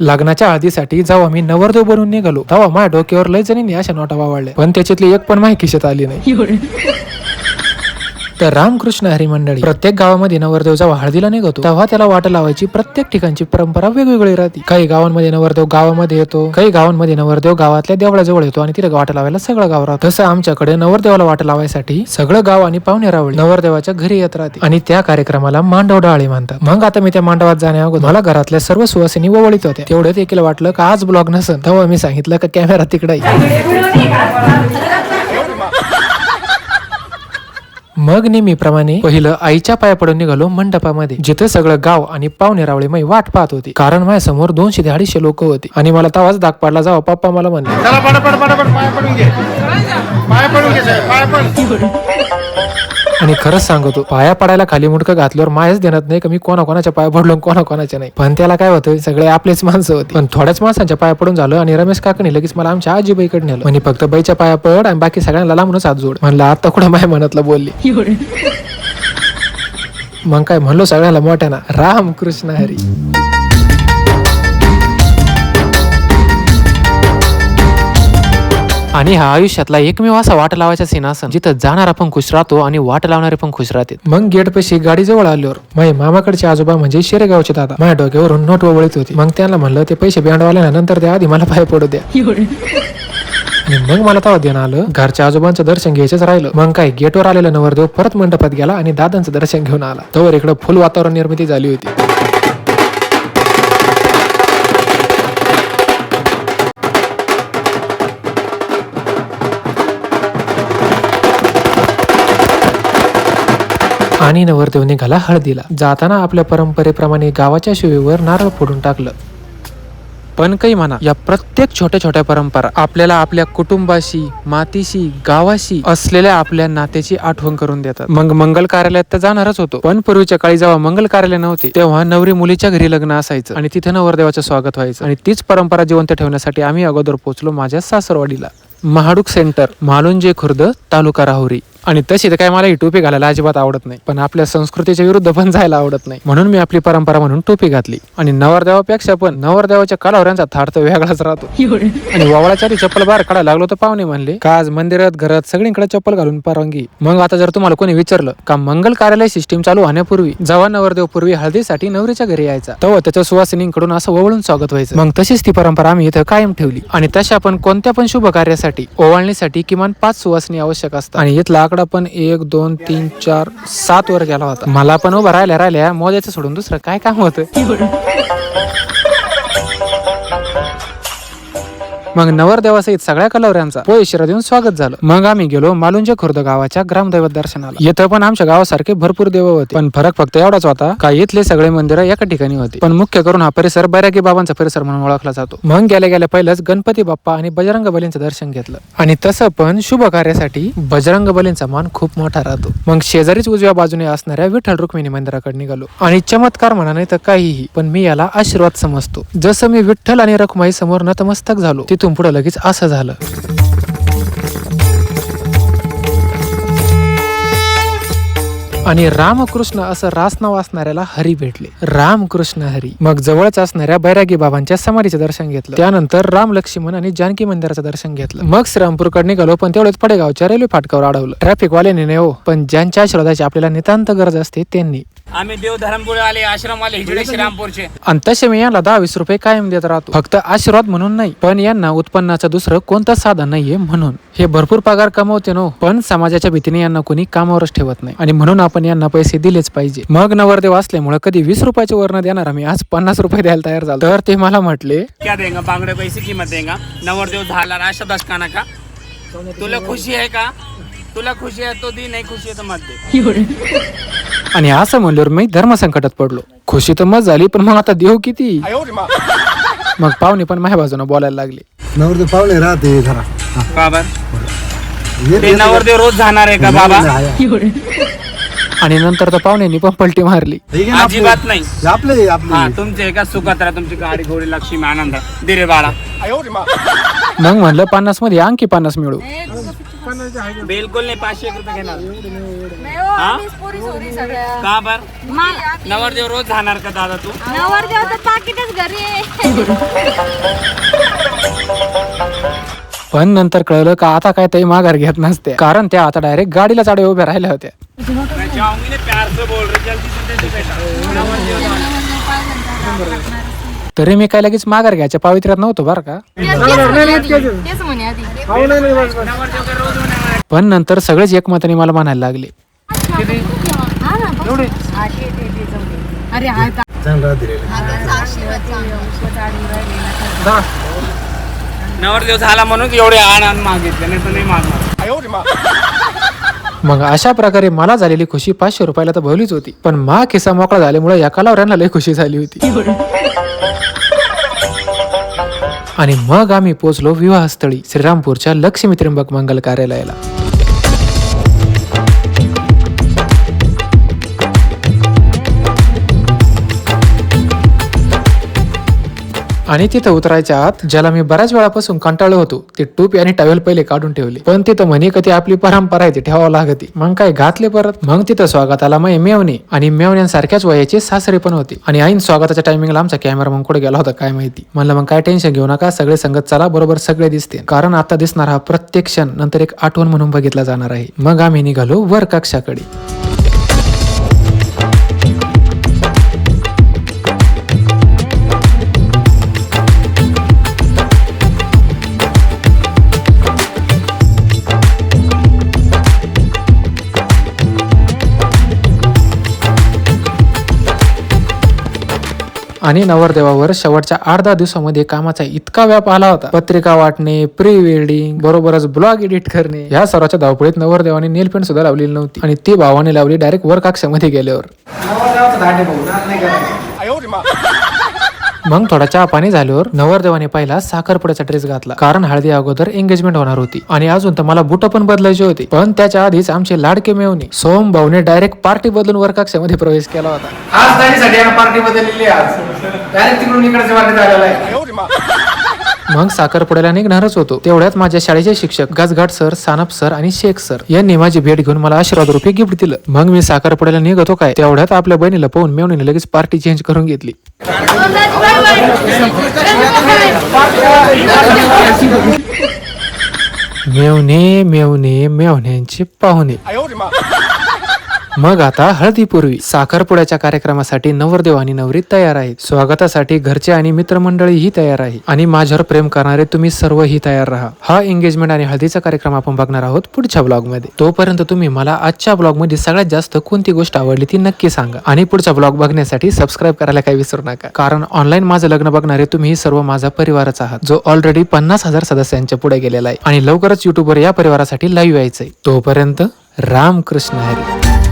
लग्नाच्या आधीसाठी जेव्हा मी नवरदेव बनून निघालो तेव्हा माझ्या डोक्यावर लय जणींनी अशा नोटा वावळल्या. पण त्याच्यातली एक पण माहिती खिशात आली नाही. तर रामकृष्ण हरी मंडळी प्रत्येक गावामध्ये नवरदेव जेव्हा हळदीला निघतो. तेव्हा त्याला वाट लावायची प्रत्येक ठिकाणची परंपरा वेगवेगळी राहते. काही गावांमध्ये नवरदेव गावामध्ये येतो काही गावांमध्ये नवरदेव गावातल्या देवळाजवळ येतो आणि तिथे वाट लावायला सगळं गाव राहतं. तसं आमच्याकडे नवरदेवाला वाट लावायसाठी सगळं गाव आणि पाहुणे रावळी नवरदेवाच्या घरी येत राहते. आणि त्या कार्यक्रमाला मांडव डाळी म्हणतात. मग आता मी त्या मांडवात जाण्या मला घरातल्या सर्व सुवासिनी ओवळीत होत्या. तेवढं देखील वाटलं का आज ब्लॉग नसन. तेव्हा मी सांगितलं का कॅमेरा तिकडे मग नेहमीप्रमाणे पहिलं आईच्या पाया पडून निघालो मंडपामध्ये जिथे सगळं गाव आणि पाहुणे रावळे वाट पाहत होती. कारण माझ्यासमोर दोनशे ते अडीचशे लोक होती आणि मला तवाच दाग पाडला जावा पप्पा मला म्हणले. पाया पडून घे. पाया पडून घे पाया पडून आणि खरंच सांगतो पाया पडायला खाली मुडकं घातल्यावर मायच देणार नाही का मी कोणा कोणाच्या पाया पडलो कोणा कोणाच्या नाही. पण त्याला काय होतं सगळे आपलेच माणसं होते. पण थोड्याच माणसांच्या पाया पडून झालं आणि रमेश काकाने लगेच मला आमच्या आजीबाईकडे नेलं. म्हणजे फक्त बाईच्या पाया पड आणि बाकी सगळ्यांना लांबूनच हात जोड. म्हणलं आता कुठं माय म्हणतलं बोलली? मग काय म्हणलो सगळ्याला मोठ्याना राम कृष्ण हरी. आणि हा आयुष्यातला एकमेव असा वाट लावायचा सीन असन जिथं जाणारा पण खुश राहतो आणि वाट लावणारे पण खुश राहते मग गेट पैसे गाडी जवळ आल्यावर माझ्या मामाकडचे आजोबा म्हणजे शेरेगावचे दादा माझ्या डोक्यावरून नोट वळत होती. मग त्यांना म्हणलं ते पैसे बँडवाल्या नंतर त्या आधी मला पाय पडू द्या. आणि मग मला तेव्हा देणं आलं घरच्या आजोबांचं दर्शन घ्यायचंच राहिलं. मग काय गेटवर आलेला नवरदेव परत मंडपात गेला आणि दादांचं दर्शन घेऊन आला. तोवर इकडं फुल वातावरण निर्मिती झाली होती. आणि नवरदेव निघाला हळदीला. जाताना आपल्या परंपरेप्रमाणे गावाच्या शिवेवर नारळ फोडून टाकलं. पण काही म्हणा या प्रत्येक छोट्या छोट्या परंपरा आपल्याला आपल्या कुटुंबाशी मातीशी गावाशी असलेल्या आपल्या नात्याची आठवण करून देतात. मग मंगल कार्यालयात तर जाणारच होतो. पण पूर्वीच्या काळी जेव्हा मंगल कार्यालय नव्हते तेव्हा नवरी मुलीच्या घरी लग्न असायचं आणि तिथे नवरदेवाचं स्वागत व्हायचं. आणि तीच परंपरा जिवंत ठेवण्यासाठी आम्ही अगोदर पोहोचलो माझ्या सासरवाडीला. महाडूक सेंटर मालुंजे खुर्द तालुका राहुरी. आणि तशी तर काय मला ही टोपी घालायला अजिबात आवडत नाही. पण आपल्या संस्कृतीच्या विरुद्ध पण जायला आवडत नाही. म्हणून मी आपली परंपरा म्हणून टोपी घातली. आणि नवरदेवापेक्षा पण नवरदेवाच्या कलावऱ्यांचा थाट तर वेगळाच राहतो. आणि वावळाच्या चप्पल बाहेर काढायला लागलो तर पाहुणे म्हणले का आज मंदिरात घरात सगळीकडे चप्पल घालून परवानगी? मग आता जर तुम्हाला कोणी विचारलं का मंगल कार्यालय सिस्टीम चालू होण्यापूर्वी जेव्हा नवरदेव पूर्वी हळदीसाठी नवरीच्या घरी यायचा? तेव्हा त्याच्या सुवासिनींकडून असं ओवळून स्वागत व्हायचं. मग तशीच ती परंपरा आम्ही इथं कायम ठेवली. आणि तशा पण कोणत्या पण शुभ कार्यासाठी ओवाळणीसाठी किमान पाच सुवासिनी आवश्यक असतात. आणि इथला आकडा पण एक दोन तीन चार सात वर गेला होता. मला पण उभं राहिल्या राहिल्या मोजायचं सोडून दुसरं काय काम होतं? मग नवरदेवासहित सगळ्या कलवऱ्यांचा पोयशिरा देऊन स्वागत झालं. मग आम्ही गेलो मालुंजे खुर्द गावाच्या ग्रामदैवत दर्शनाला. येथे पण आमच्या गावासारखे भरपूर देव होते. पण फरक फक्त एवढाच होता का इथले सगळे मंदिर एका ठिकाणी होते. पण मुख्य करून हा परिसर बैरागी बाबांचा परिसर म्हणून ओळखला जातो. मग गेल्या गेल्या पहिलंच गणपती बाप्पा आणि बजरंग बलींचं दर्शन घेतलं. आणि तसं पण शुभ कार्यासाठी बजरंग बलींचा मान खूप मोठा राहतो. मग शेजारीच उजव्या बाजूने असणाऱ्या विठ्ठल रुक्मिणी मंदिराकडे निघालो. आणि चमत्कार म्हणा नाही तर काहीही पण मी याला आशीर्वाद समजतो. जसं मी विठ्ठल आणि रखुमाई समोर नतमस्तक झालो तिथून पुढे लगेच असं झालं. आणि रामकृष्ण असं रास नाव असणाऱ्याला हरी भेटले. रामकृष्ण हरी. मग जवळच असणाऱ्या बैरागी बाबांच्या समाधीचं दर्शन घेतलं. त्यानंतर राम लक्ष्मण आणि जानकी मंदिराचं दर्शन घेतलं. मग श्रीरामपूरकडे निघालो पण तेवढेच पडेगावच्या रेल्वे फाटकावर अडवलं. ट्रॅफिक वाल्याने नाही हो पण ज्यांच्या आशीर्वादाची आपल्याला नितांत गरज असते त्यांनी. आम्ही देव धरमपुरे आले आश्रम आले हिजडे श्रीरामपूरचे. आणि तसे मी यांना दहा वीस रुपये कायम देत राहतो. फक्त आशीर्वाद म्हणून नाही पण यांना उत्पन्नाचं दुसरं कोणतं साधन नाहीये म्हणून. हे भरपूर पगार कमवते नो पण समाजाच्या भीतीने यांना कोणी कामावरच ठेवत नाही. आणि म्हणून आपण यांना पैसे दिलेच पाहिजे. मग नवरदेव असल्यामुळे कधी वीस रुपयाचे वर्ण देणार आम्ही. आज पन्नास रुपये द्यायला तयार झालो. तर ते मला म्हटले क्या देगा? बांगड़े पैसे कीमत देगा? नवरदेव झाला राशा दशकाना का? तुला खुशी आहे का? तुला खुशी आहे तो दी नाही खुशी आहे तर मत दे. आणि असं म्हणल्यावर मी धर्मसंकटात पडलो. खुशी तर मत झाली पण मग आता देऊ किती? मग पाहुणे पण माझ्या बाजूने बोलायला लागले. नवरदेव पावले राहते जरा. ते नवरदेव रोज जाणार आहे का बाबा? आणि नंतर तर पाहुण्यांनी पण पलटी मारली. हे घे ना आपले. अजिबात नाही. आपले हा आपले. तुमचे एका सुखात राहा तुमची गाडी घोडी लक्ष्मी आनंद. दिरे बाळा. मग म्हणलं पन्नासमध्ये आणखी पन्नास मिळू. बिलकुल नाही पाचशे एक रुपये घेणार. नाही हो, हा? आम्हीच पोरी सोरी सगळ्या. का बर? नवरदेव रोज जाणार का दादा तू? नवरदेव तर पाकिटच घरी आहे. पण नंतर कळलं का आता काय ताई माघार घेत नसते. कारण त्या आता डायरेक्ट गाडीला चाडे उभ्या राहिल्या होत्या मैं जाऊंगी ना प्यार से बोल रही जल्दी से दे दे बेटा नवरदेव जाणार. तरी मी काय लगेच माघार घ्यायच्या पावित्र्यात नव्हतो बरं का तेच म्हणे आधी. पण नंतर सगळेच एकमताने मला म्हणायला लागले हा ना बघ. हा, ते, ते, ते, जाऊ दे. अरे हा का- चांगला राहते रे नवरदेव झाला म्हणून एवढे आण आण मागितले नाही तर नाही मागणार मग अशा प्रकारे मला झालेली खुशी पाचशे रुपयाला तर भवलीच होती. पण मा खिसा मोकळा झाल्यामुळे या कलावऱ्यांना लय खुशी झाली होती. आणि मग आम्ही पोचलो विवाहस्थळी श्रीरामपूरच्या लक्ष्मी त्र्यंबक मंगल कार्यालयाला. आणि तिथं उतरायच्या आत ज्याला मी बऱ्याच वेळापासून कंटाळलो होतो ते टोपी आणि टवेल पहिले काढून ठेवले. पण तिथं म्हणे कधी आपली परंपरा आहे ती ठेवावं लागते. मग काय घातले परत? मग तिथं स्वागताला मग मेवणे. आणि मेवण्यांसारख्याच वयाचे सासरे पण होते. आणि ऐन स्वागताच्या टायमिंगला आमचा कॅमेरा मग कुठे गेला होता काय माहिती? म्हणलं मग काय टेन्शन घेऊ नका सगळे संगत चला बरोबर सगळे दिसते कारण आता दिसणार हा प्रत्येक क्षण नंतर एक आठवण म्हणून बघितला जाणार आहे. मग आम्ही निघालो वर कक्षाकडे. आणि नवरदेवावर शेवटच्या आठ दहा दिवसामध्ये कामाचा इतका व्याप आला होता. पत्रिका वाटणे प्री वेडिंग बरोबरच ब्लॉग एडिट करणे या सर्वाच्या धावपळीत नवरदेवाने नेल पेंट सुद्धा लावलेली नव्हती आणि ती भावाने लावली डायरेक्ट वर कक्षामध्ये गेल्यावर. मग थोडा चहा पाणी झाल्यावर नवरदेवाने पहिला साखरपुड्याचा ड्रेस घातला. कारण हळदी अगोदर एंगेजमेंट होणार होती. आणि अजून तर मला बुट पण बदलायचे होते. पण त्याच्या आधीच आमचे लाडके मेवणे सोम भाऊने डायरेक्ट पार्टी बदलून वर कक्षामध्ये प्रवेश केला होता. आज पार्टी बदललेली आज. डायरेक्ट तिकडून इकडे मग साखरपुड्याला निघणारच होतो. तेवढ्यात माझ्या शाळेचे शिक्षक गजघाट सर सानप सर आणि शेख सर यांनी माझी भेट घेऊन मला आशीर्वाद रुपये गिफ्ट दिलं. मग मी साखरपुड्याला निघतो काय? तेवढ्यात आपल्या बहिणीला पाहून मेवणीने लगेच पार्टी चेंज करून घेतली. मेवणे मेवणे मेवण्यांचे पाहुणे. मग आता हळदीपूर्वी साखरपुड्याच्या कार्यक्रमासाठी नवरदेव आणि नवरी तयार आहेत. स्वागतासाठी घरचे आणि मित्रमंडळी ही तयार आहे. आणि माझ्यावर प्रेम करणारे तुम्ही सर्व ही तयार राहा. हा एंगेजमेंट आणि हळदीचा कार्यक्रम आपण बघणार आहोत पुढच्या ब्लॉगमध्ये तोपर्यंत तुम्ही मला आजच्या ब्लॉगमध्ये सगळ्यात जास्त कोणती गोष्ट आवडली ती नक्की सांगा. आणि पुढचा ब्लॉग बघण्यासाठी सबस्क्राईब करायला काही विसरू नका. कारण ऑनलाईन माझं लग्न बघणारे तुम्ही सर्व माझा परिवारच आहात जो ऑलरेडी पन्नास हजार सदस्यांच्या पुढे गेलेला आहे. आणि लवकरच युट्यूबवर या परिवारासाठी लाईव्ह यायचंय. तोपर्यंत रामकृष्ण हरी.